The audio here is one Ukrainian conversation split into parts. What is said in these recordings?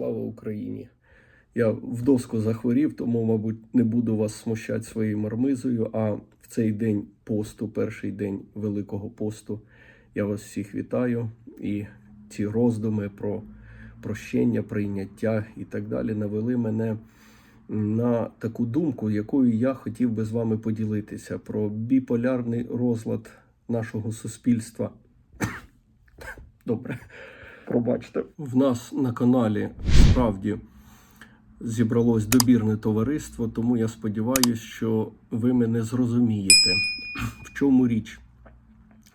слава Україні! Я в захворів, тому, мабуть, не буду вас смущати своєю мармизою. А в цей день посту, перший день Великого посту, я вас всіх вітаю. І ці роздуми про прощення, прийняття і так далі навели мене на таку думку, якою я хотів би з вами поділитися про біполярний розлад нашого суспільства. Добре, пробачте. В нас на каналі справді зібралось добірне товариство, тому я сподіваюся, що ви мене зрозумієте. В чому річ?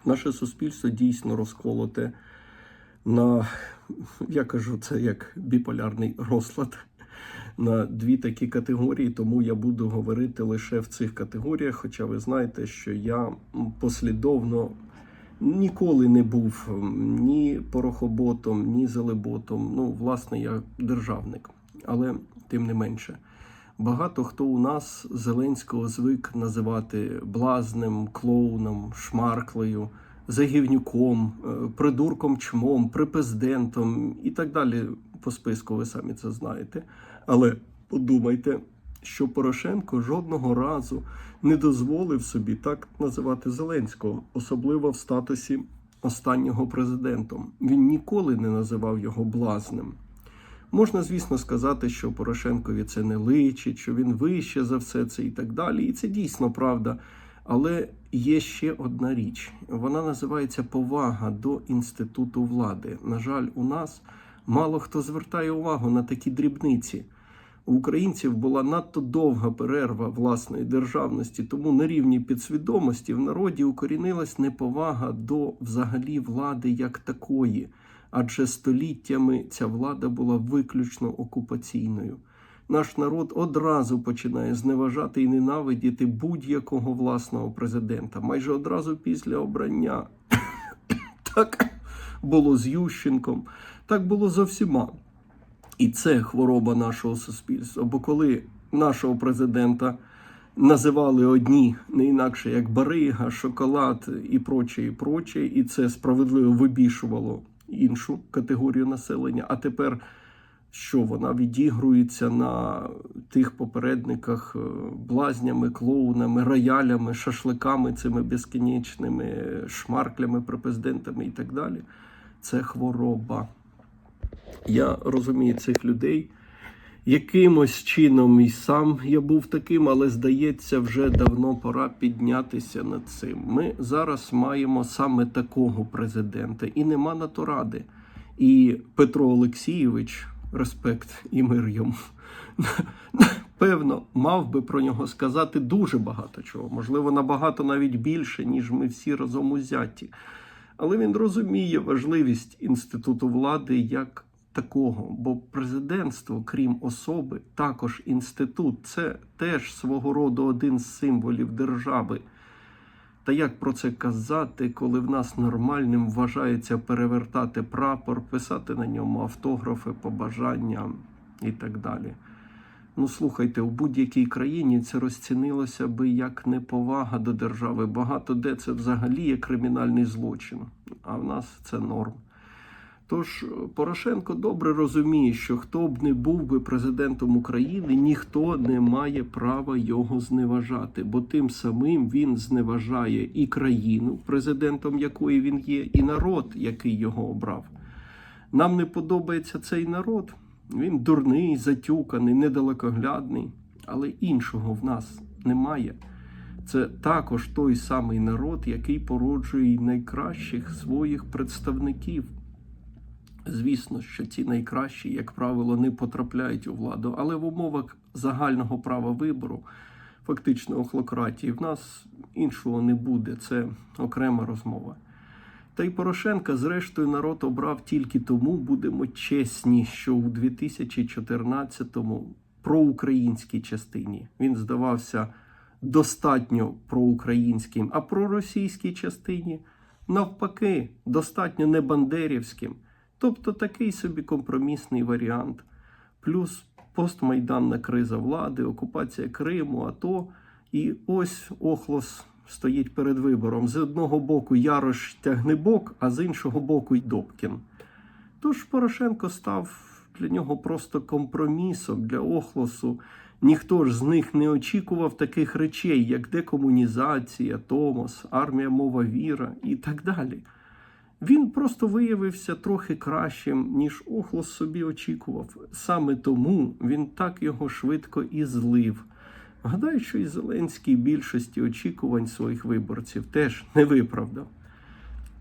Наше суспільство дійсно розколоте на, я кажу, це як біполярний розлад. На дві такі категорії, тому я буду говорити лише в цих категоріях. Хоча ви знаєте, що я послідовно ніколи не був ні порохоботом, ні зелеботом. Ну, власне, я державник, але тим не менше. Багато хто у нас Зеленського звик називати блазнем, клоуном, шмарклею, загівнюком, е, придурком чмом, припиздентом і так далі. По списку ви самі це знаєте. Але подумайте, що Порошенко жодного разу не дозволив собі так називати Зеленського, особливо в статусі останнього президентом. Він ніколи не називав його блазнем. Можна, звісно, сказати, що Порошенкові це не личить, що він вище за все це і так далі. І це дійсно правда. Але є ще одна річ: вона називається повага до інституту влади. На жаль, у нас мало хто звертає увагу на такі дрібниці. У українців була надто довга перерва власної державності, тому на рівні підсвідомості в народі укорінилась неповага до взагалі влади як такої, адже століттями ця влада була виключно окупаційною. Наш народ одразу починає зневажати і ненавидіти будь-якого власного президента, майже одразу після обрання. Так було з Ющенком, так було за. І це хвороба нашого суспільства. Бо коли нашого президента називали одні не інакше як барига, шоколад і проче, і проче, і це справедливо вибішувало іншу категорію населення. А тепер що вона відігрується на тих попередниках е, блазнями, клоунами, роялями, шашликами, цими безкінечними шмарклями, препезидентами і так далі. Це хвороба. Я розумію цих людей. Якимось чином і сам я був таким, але здається, вже давно пора піднятися над цим. Ми зараз маємо саме такого президента, і нема на то ради. І Петро Олексійович, респект і мир йому, певно, мав би про нього сказати дуже багато чого, можливо, набагато навіть більше, ніж ми всі разом узяті. Але він розуміє важливість інституту влади як такого, бо президентство, крім особи, також інститут це теж свого роду один з символів держави. Та як про це казати, коли в нас нормальним вважається перевертати прапор, писати на ньому автографи, побажання і так далі? Ну, слухайте, у будь-якій країні це розцінилося би як неповага до держави. Багато де це взагалі є кримінальний злочин, а в нас це норм. Тож Порошенко добре розуміє, що хто б не був би президентом України, ніхто не має права його зневажати, бо тим самим він зневажає і країну, президентом якої він є, і народ, який його обрав. Нам не подобається цей народ. Він дурний, затюканий, недалекоглядний, але іншого в нас немає. Це також той самий народ, який породжує найкращих своїх представників. Звісно, що ці найкращі, як правило, не потрапляють у владу, але в умовах загального права вибору, фактично охлократії, в нас іншого не буде. Це окрема розмова. Та й Порошенка, зрештою, народ обрав тільки тому, будемо чесні, що у 2014-му проукраїнській частині він здавався достатньо проукраїнським, а проросійській частині навпаки достатньо небандерівським. Тобто такий собі компромісний варіант. Плюс постмайданна криза влади, окупація Криму, АТО. І ось Охлос стоїть перед вибором. З одного боку Ярош Тягнебок, а з іншого боку й Добкін. Тож Порошенко став для нього просто компромісом для Охлосу. Ніхто ж з них не очікував таких речей, як декомунізація, Томос, армія мова віра і так далі. Він просто виявився трохи кращим, ніж Охлос собі очікував. Саме тому він так його швидко і злив. Гадаю, що і Зеленський більшості очікувань своїх виборців теж не виправдав.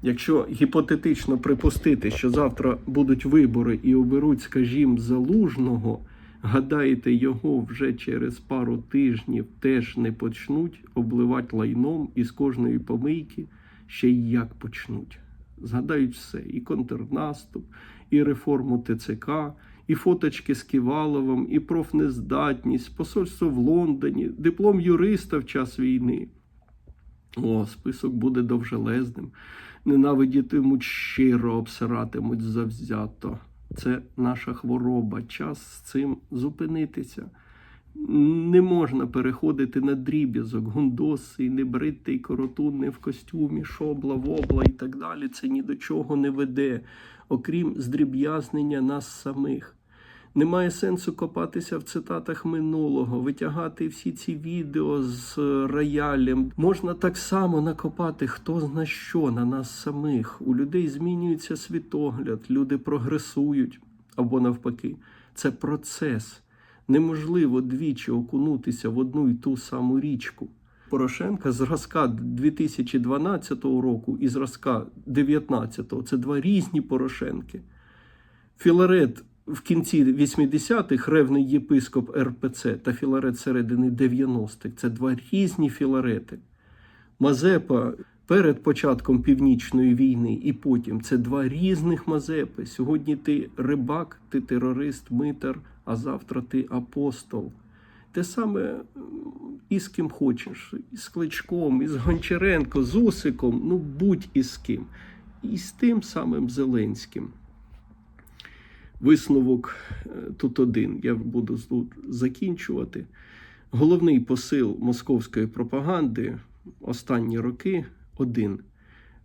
Якщо гіпотетично припустити, що завтра будуть вибори і оберуть, скажімо, залужного, гадаєте, його вже через пару тижнів теж не почнуть обливати лайном і з кожної помийки ще й як почнуть. Згадають все: і контрнаступ, і реформу ТЦК, і фоточки з Ківаловим, і профнездатність, посольство в Лондоні, диплом юриста в час війни. О, список буде довжелезним. Ненавидітимуть щиро, обсиратимуть завзято. Це наша хвороба. Час з цим зупинитися. Не можна переходити на дріб'язок, гундосий, небритий, коротун, не в костюмі, шобла, вобла і так далі. Це ні до чого не веде, окрім здріб'язнення нас самих. Немає сенсу копатися в цитатах минулого, витягати всі ці відео з роялем. Можна так само накопати хто зна що на нас самих. У людей змінюється світогляд, люди прогресують або навпаки. Це процес. Неможливо двічі окунутися в одну і ту саму річку. Порошенка зразка 2012 року і зразка 2019 це два різні Порошенки. Філарет в кінці 80-х ревний єпископ РПЦ та Філарет середини 90-х це два різні філарети. Мазепа перед початком Північної війни і потім це два різних Мазепи. Сьогодні ти рибак, ти терорист, митар, а завтра ти апостол. Те саме і з ким хочеш, і з Кличком, і з Гончаренко, з Усиком, ну будь із ким. І з тим самим Зеленським. Висновок е, тут один. Я буду закінчувати. Головний посил московської пропаганди останні роки один.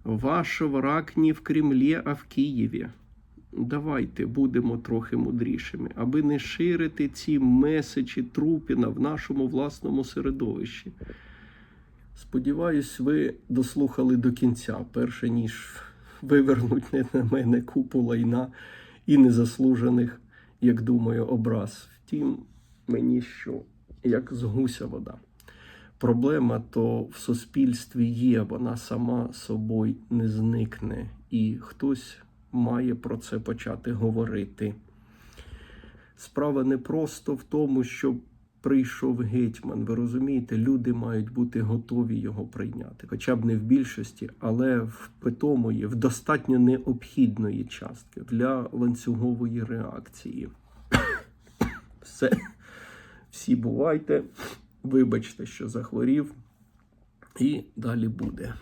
Ваш враг не в Кремлі, а в Києві. Давайте будемо трохи мудрішими, аби не ширити ці меседжі Трупіна в нашому власному середовищі. Сподіваюсь, ви дослухали до кінця, перше ніж вивернуть на мене купу лайна і незаслужених, як думаю, образ. Втім, мені що, як з гуся вода. Проблема то в суспільстві є, вона сама собою не зникне, і хтось має про це почати говорити. Справа не просто в тому, щоб прийшов гетьман. Ви розумієте, люди мають бути готові його прийняти, хоча б не в більшості, але в питомої, в достатньо необхідної частки для ланцюгової реакції. Все. Всі бувайте. Вибачте, що захворів, і далі буде.